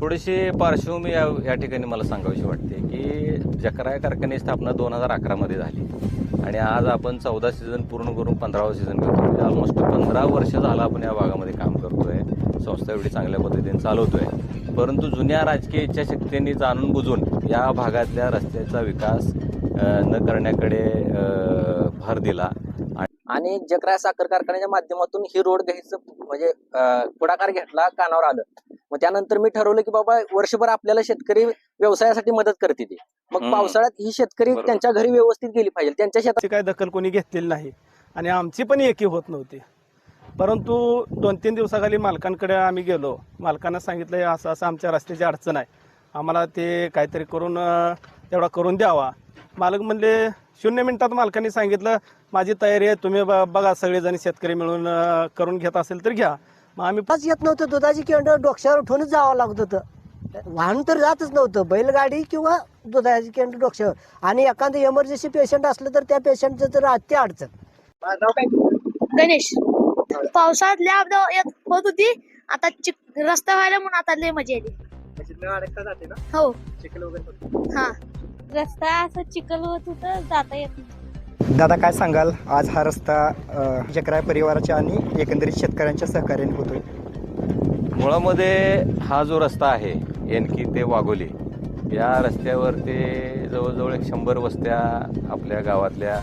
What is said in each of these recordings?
थोडीशी पार्श्वभूमी या या ठिकाणी मला सांगावीशी वाटते की जकरा कारखान्याची स्थापना दोन हजार अकरामध्ये झाली. आणि आज आपण चौदा सीझन पूर्ण करून पंधरावा सीझन करतो म्हणजे ऑलमोस्ट पंधरा वर्ष झालं आपण या भागामध्ये काम करतोय. संस्था एवढी चांगल्या पद्धतीने चालवतोय. परंतु जुन्या राजकीय इच्छाशक्तींनी जाणून बुजून या भागातल्या रस्त्याचा विकास न करण्याकडे भर दिला. आणि जकराय साखर कारखान्याच्या माध्यमातून ही रोड घ्यायचं म्हणजे पुढाकार घेतला कानावर आलं. मग त्यानंतर मी ठरवलं की बाबा वर्षभर आपल्याला शेतकरी व्यवसायासाठी मदत करते ते. मग. पावसाळ्यात ही शेतकरी. त्यांच्या घरी व्यवस्थित गेली पाहिजे. त्यांच्या शेतात काय दखल कोणी घेतलेली नाही. आणि आमची पण एकी होत नव्हती. परंतु दोन तीन दिवसाखाली मालकांकडे आम्ही गेलो. मालकांना सांगितलं "हे असं असं आमच्या रस्त्याची अडचण आहे. आम्हाला ते काहीतरी करून तेवढा करून द्यावा. मालक म्हणले शून्य मिनिटात मालकांनी सांगितलं माझी तयारी आहे. तुम्ही बघा सगळेजण शेतकरी मिळून करून घेत असेल तर घ्या. मग आम्ही बस येत नव्हतं. दुधाची केंड डोक्यावर ठेवूनच जावं लागत होतं. वाहन तर जातच नव्हतं. बैलगाडी किंवा दुधाची केंड डोक्यावर. आणि एखादं इमर्जन्सी पेशंट असलं तर त्या पेशंटचं तर अति अडचण. गणेश. अपदा येत होत होती. आता चिक रस्ता व्हायला म्हणून आता लय मजा येते हो. हा. रस्ता असं चिखल होत होत जाता येत नाही. दादा काय सांगाल? आज हा रस्ता अ, जकराय परिवाराच्या आणि एकंदरीत शेतकऱ्यांच्या सहकार्याने होतोय. मुळामध्ये हा जो रस्ता आहे एनकी ते वाघोली या रस्त्यावर ते जवळजवळ एक शंभर वस्त्या आपल्या गावातल्या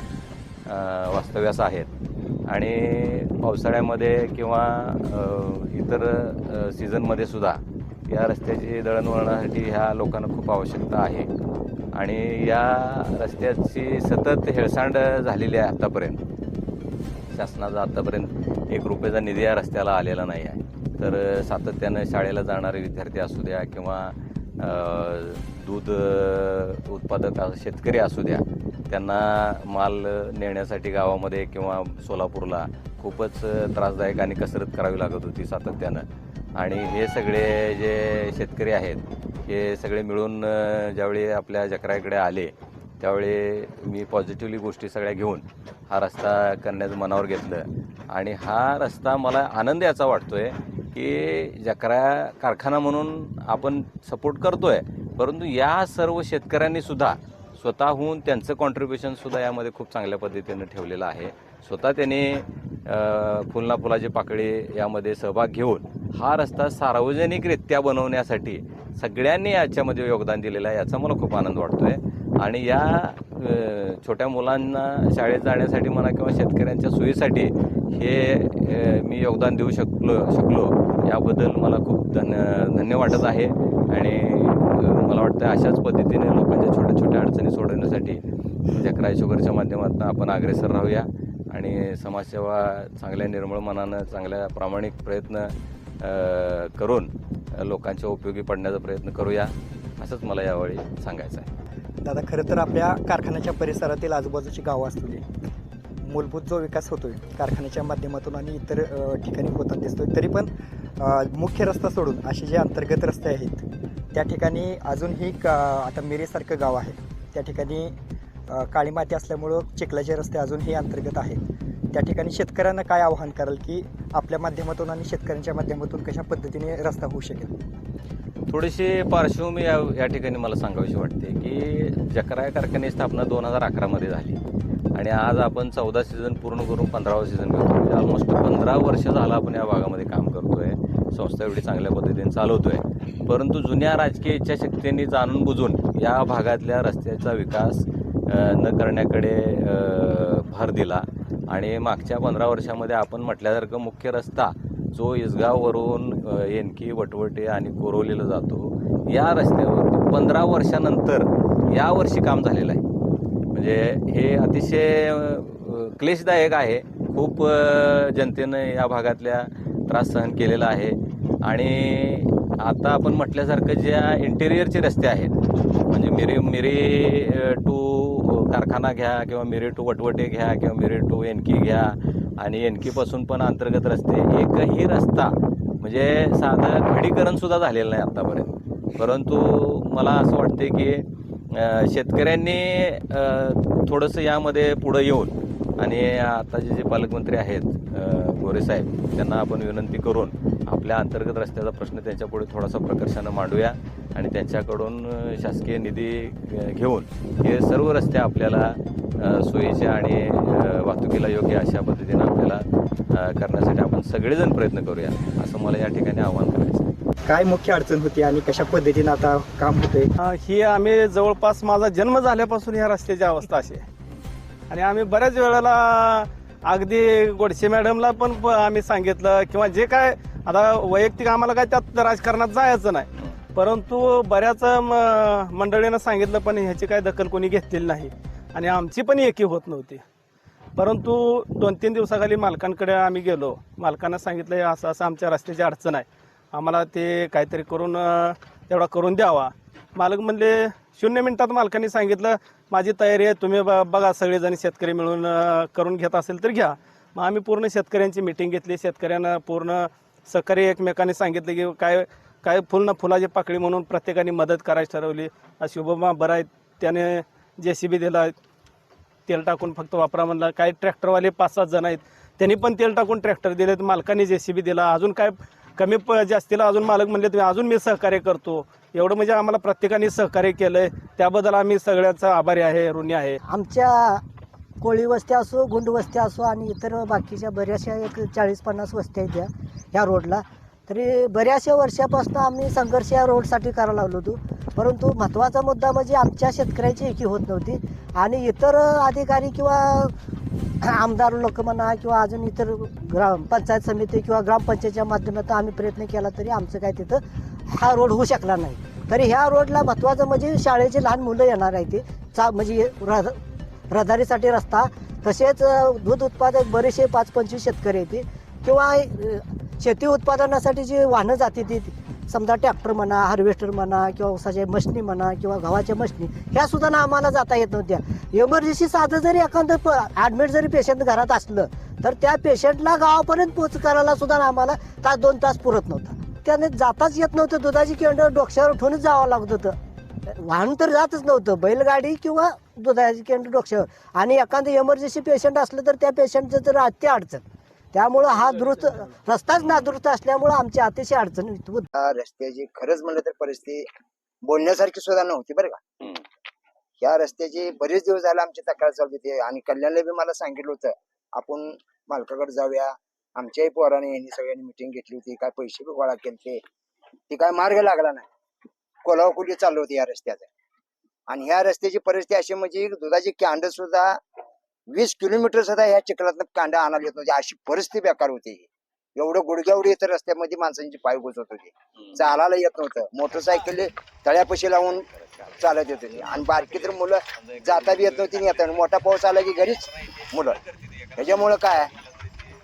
वास्तव्यास आहेत. आणि पावसाळ्यामध्ये किंवा इतर सीझनमध्ये सुद्धा या रस्त्याची दळणवळणासाठी ह्या लोकांना खूप आवश्यकता आहे. आणि या रस्त्याची सतत हेळसांड झालेली आहे आत्तापर्यंत शासनाचा आत्तापर्यंत एक रुपयाचा निधी या रस्त्याला आलेला नाही आहे. तर सातत्यानं शाळेला जाणारे विद्यार्थी असू द्या किंवा दूध उत्पादक शेतकरी असू द्या त्यांना माल नेण्यासाठी गावामध्ये किंवा सोलापूरला खूपच त्रासदायक आणि कसरत करावी लागत होती सातत्यानं. आणि हे सगळे जे शेतकरी आहेत हे सगळे मिळून ज्यावेळी आपल्या जकराकडे आले त्यावेळी मी पॉझिटिव्हली गोष्टी सगळ्या घेऊन हा रस्ता करण्याचं मनावर घेतलं. आणि हा रस्ता मला आनंद याचा वाटतो आहे की जकरा कारखाना म्हणून आपण सपोर्ट करतो आहे परंतु या सर्व शेतकऱ्यांनीसुद्धा स्वतःहून त्यांचं कॉन्ट्रीब्युशनसुद्धा यामध्ये खूप चांगल्या पद्धतीनं ठेवलेलं आहे. स्वतः त्यांनी फुलना फुलाची पाकळी यामध्ये सहभाग घेऊन हा रस्ता सार्वजनिकरित्या बनवण्यासाठी सगळ्यांनी याच्यामध्ये योगदान दिलेलं आहे याचा मला खूप आनंद वाटतोय. आणि या छोट्या मुलांना शाळेत जाण्यासाठी म्हणा किंवा शेतकऱ्यांच्या सोयीसाठी हे मी योगदान देऊ शकलो शकलो याबद्दल मला खूप धन्य धन्य वाटत आहे. आणि मला वाटतं अशाच पद्धतीने लोकांच्या छोट्या छोट्या अडचणी सोडवण्यासाठी जकराय शुगरच्या माध्यमातून आपण अग्रेसर राहूया. आणि समाजसेवा चांगल्या निर्मळ मनानं चांगल्या प्रामाणिक प्रयत्न करून लोकांच्या उपयोगी पडण्याचा प्रयत्न करूया असंच मला यावेळी सांगायचं आहे. दादा खरं तर आपल्या कारखान्याच्या परिसरातील आजूबाजूची गावं असतील मूलभूत जो विकास होतोय कारखान्याच्या माध्यमातून आणि इतर ठिकाणी होताना दिसतोय तरी पण मुख्य रस्ता सोडून असे जे अंतर्गत रस्ते आहेत त्या ठिकाणी अजूनही का आता मिरेसारखं गाव आहे त्या ठिकाणी काळी माती असल्यामुळं चिखलाचे रस्ते अजूनही अंतर्गत आहेत. त्या ठिकाणी शेतकऱ्यांना काय आवाहन कराल की आपल्या माध्यमातून आणि शेतकऱ्यांच्या माध्यमातून कशा पद्धतीने रस्ता होऊ शकेल? थोडीशी पार्श्वभूमी या या ठिकाणी मला सांगावीशी वाटते की जकराय कारखाने स्थापना दोन हजार अकरामध्ये झाली. आणि आज आपण चौदा सीझन पूर्ण करून पंधरावा सीझन करतो म्हणजे ऑलमोस्ट पंधरा वर्ष झालं आपण या भागामध्ये काम करतोय. संस्था एवढी चांगल्या पद्धतीने चालवतोय. परंतु जुन्या राजकीय इच्छाशक्तींनी जाणून बुजून या भागातल्या रस्त्याचा विकास न करण्याकडे भर दिला. आणि मागच्या पंधरा वर्षामध्ये आपण म्हटल्यासारखं मुख्य रस्ता जो इसगाववरून अ, एनकी वटवटे आणि कोरोलीला जातो या रस्त्यावर पंधरा वर्षानंतर यावर्षी काम झालेलं आहे. म्हणजे हे अतिशय क्लेशदायक आहे. खूप जनतेनं या भागातल्या त्रास सहन केलेला आहे. आणि आता आपण म्हटल्यासारखं ज्या इंटेरियरचे रस्ते आहेत म्हणजे मिरी मिरी टू कारखाना घ्या किंवा मिरी टू वटवटे घ्या किंवा मिरी टू एनकी घ्या आणि एनकीपासून पण अंतर्गत रस्ते एकही रस्ता म्हणजे साधं खडीकरणसुद्धा झालेलं नाही आत्तापर्यंत परंतु मला असं वाटते की शेतकऱ्यांनी थोडंसं यामध्ये पुढं येऊन आणि आताचे जे पालकमंत्री आहेत गोरे साहेब त्यांना आपण विनंती करून आपल्या अंतर्गत रस्त्याचा प्रश्न त्यांच्यापुढे थोडासा प्रकर्षानं मांडूया आणि त्यांच्याकडून शासकीय निधी घेऊन हे सर्व रस्ते आपल्याला सोयीचे आणि वाहतुकीला योग्य अशा पद्धतीनं आपल्याला करण्यासाठी आपण सगळेजण प्रयत्न करूया असं मला या ठिकाणी आवाहन करायचं आहे. काय मुख्य अडचण होती आणि कशा पद्धतीनं आता काम होतंय अं, ही आम्ही जवळपास माझा जन्म झाल्यापासून ह्या रस्त्याची अवस्था अशी आहे आणि आम्ही बऱ्याच वेळेला अगदी गोडसे मॅडमला पण प- आम्ही सांगितलं किंवा जे काय आता वैयक्तिक आम्हाला काय त्यात राजकारणात जायचं नाही. परंतु बऱ्याच म- मंडळीनं सांगितलं पण ह्याची काय दखल कोणी घेतलेली नाही. आणि आमची पण एकी होत नव्हती. परंतु दोन तीन दिवसाखाली मालकांकडे आम्ही गेलो. मालकांना सांगितलं हे असं असं आमच्या रस्त्याची अडचण आहे. आम्हाला ते काहीतरी करून अं, तेवढा करून द्यावा. मालक म्हणले शून्य मिनिटात मालकांनी सांगितलं माझी तयारी आहे तुम्ही ब- बघा सगळेजण शेतकरी मिळून करून घेत असेल तर घ्या. मग आम्ही पूर्ण शेतकऱ्यांची मिटिंग घेतली. शेतकऱ्यांना पूर्ण सहकारी एकमेकांनी सांगितलं की काय काय फुल ना फुलाची पाकळी म्हणून प्रत्येकाने मदत करायची ठरवली. शुभमा बरा आहे. त्याने जे सी बी दिला. तेल टाकून फक्त वापरा म्हणला. काही ट्रॅक्टरवाले पाच सात जण आहेत. त्यांनी पण तेल टाकून ट्रॅक्टर दिलेत मालकाने जे सी बी दिला. अजून काय कमी प जास्तीला अजून मालक म्हणले तुम्ही अजून मी सहकार्य करतो. एवढं म्हणजे आम्हाला प्रत्येकाने सहकार्य केलं आहे त्याबद्दल आम्ही सगळ्यांचा आभारी आहे ऋणी आहे. आमच्या कोळी वस्त्या असो गुंड वस्त्या असो आणि इतर बाकीच्या बऱ्याचशा एक चाळीस पन्नास वस्त्या आहेत त्या ह्या रोडला. तरी बऱ्याचशा वर्षापासून आम्ही संघर्ष या रोडसाठी करायला लागलो होतो. परंतु महत्त्वाचा मुद्दा म्हणजे आमच्या शेतकऱ्याची एकी होत नव्हती. आणि इतर अधिकारी किंवा आमदार लोक म्हणा किंवा अजून इतर ग्राम पंचायत समिती किंवा ग्रामपंचायतच्या माध्यमातून आम्ही प्रयत्न केला तरी आमचं काय तिथं हा रोड होऊ शकला नाही. तरी ह्या रोडला महत्त्वाचं म्हणजे शाळेची लहान मुलं येणार आहे ते. चा म्हणजे रह रहदारीसाठी रस्ता तसेच दूध उत्पादक बरेचसे पाच पंचवीस शेतकरी येते किंवा शेती उत्पादनासाठी जी वाहनं जाते ती समजा ट्रॅक्टर म्हणा हार्वेस्टर म्हणा किंवा ऊसाच्या मशनी म्हणा किंवा गव्हाच्या मशनी ह्या सुद्धा ना आम्हाला जाता येत नव्हत्या. इमर्जन्सी साधं जरी एखादं ॲडमिट जरी पेशंट घरात असलं तर त्या पेशंटला गावापर्यंत पोच करायला सुद्धा आम्हाला तास दोन तास पुरत नव्हता. त्याने जाताच येत नव्हतं. दुधाची केंड डोक्यावर ठेवूनच जावं लागत होतं. वाहन तर जातच नव्हतं. बैलगाडी किंवा दुधाची केंद्र डोक्यावर. आणि एखादं इमर्जन्सी पेशंट असलं तर त्या पेशंटचं तर अति अडचण. त्यामुळं हा दुरुस्त रस्ताच नादुरुस्त असल्यामुळं आमची अतिशय अडचण रस्त्याची खरंच म्हणलं तर परिस्थिती बोलण्यासारखी सुद्धा नव्हती बरं का. या रस्त्याची बरेच दिवस झाले आमची तक्रार चालू होती. आणि कल्याणला बी मला सांगितलं होतं आपण मालकाकडे जाऊया. आमच्याही पोराने यांनी सगळ्यांनी मिटिंग घेतली होती. काय पैसे बी गोळा केले ती. काय मार्ग लागला नाही. कोल्हापुरी चालू होती या रस्त्याचं. आणि ह्या रस्त्याची परिस्थिती अशी म्हणजे दुधाची कॅन्ड सुद्धा वीस किलोमीटर सुद्धा ह्या चिखलातनं कांदा आणायला येत नव्हती. अशी परिस्थिती बेकार होती एवढं गुडघ्यावर येतं रस्त्यामध्ये माणसांची पाय घुसत होते. चालायला येत नव्हतं. मोटरसायकल तळ्यापाशी लावून चालत येत होती. आणि बारकी तर मुलं जाता बी येत नव्हती येतात मोठा पाऊस आला की घरीच मुलं. ह्याच्यामुळं काय?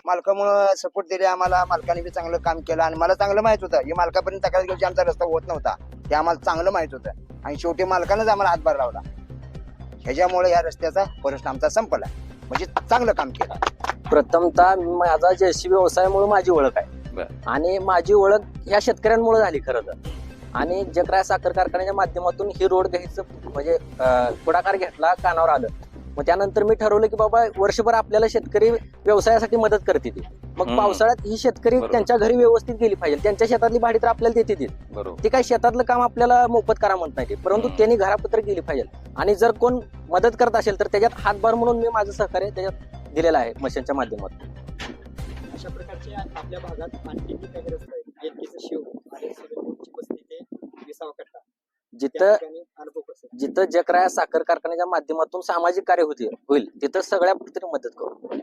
मालकामुळं सपोर्ट दिले आम्हाला. मालकाने बी चांगलं काम केलं आणि मला चांगलं माहीत होतं. हे मालकापर्यंत तक्रार गेली आमचा रस्ता होत नव्हता. ते आम्हाला चांगलं माहीत होतं. आणि शेवटी मालकानंच आम्हाला हातभार लावला. ह्याच्यामुळे या रस्त्याचा प्रश्न आमचा संपला. म्हणजे चांगलं काम केलं. प्रथमतः माझा जेसी व्यवसायामुळे माझी ओळख आहे. आणि माझी ओळख ह्या शेतकऱ्यांमुळे झाली खरं तर. आणि जगराय साखर कारखान्याच्या माध्यमातून ही रोड घ्यायचं म्हणजे पुढाकार घेतला कानावर आलं. मग त्यानंतर मी ठरवलं की बाबा वर्षभर आपल्याला शेतकरी व्यवसायासाठी मदत करते ती मग. पावसाळ्यात ही शेतकरी. त्यांच्या घरी व्यवस्थित गेली पाहिजे त्यांच्या शेतातली भाडी तर आपल्याला देते ती बरोबर ते काही शेतातलं काम आपल्याला मोफत करा म्हणत नाही. परंतु. त्यांनी घरापत्र गेली पाहिजे आणि जर कोण मदत करत असेल तर त्याच्यात हातभार म्हणून मी माझं सहकार्य त्याच्यात दिलेलं आहे मशीनच्या माध्यमातून अशा प्रकारचे आपल्या भागात आणखी काही रस्ते आहेत जिथं जिथं जकराया साखर कारखान्याच्या माध्यमातून सामाजिक कार्य होते होईल तिथं सगळ्या पद्धतीने मदत करू.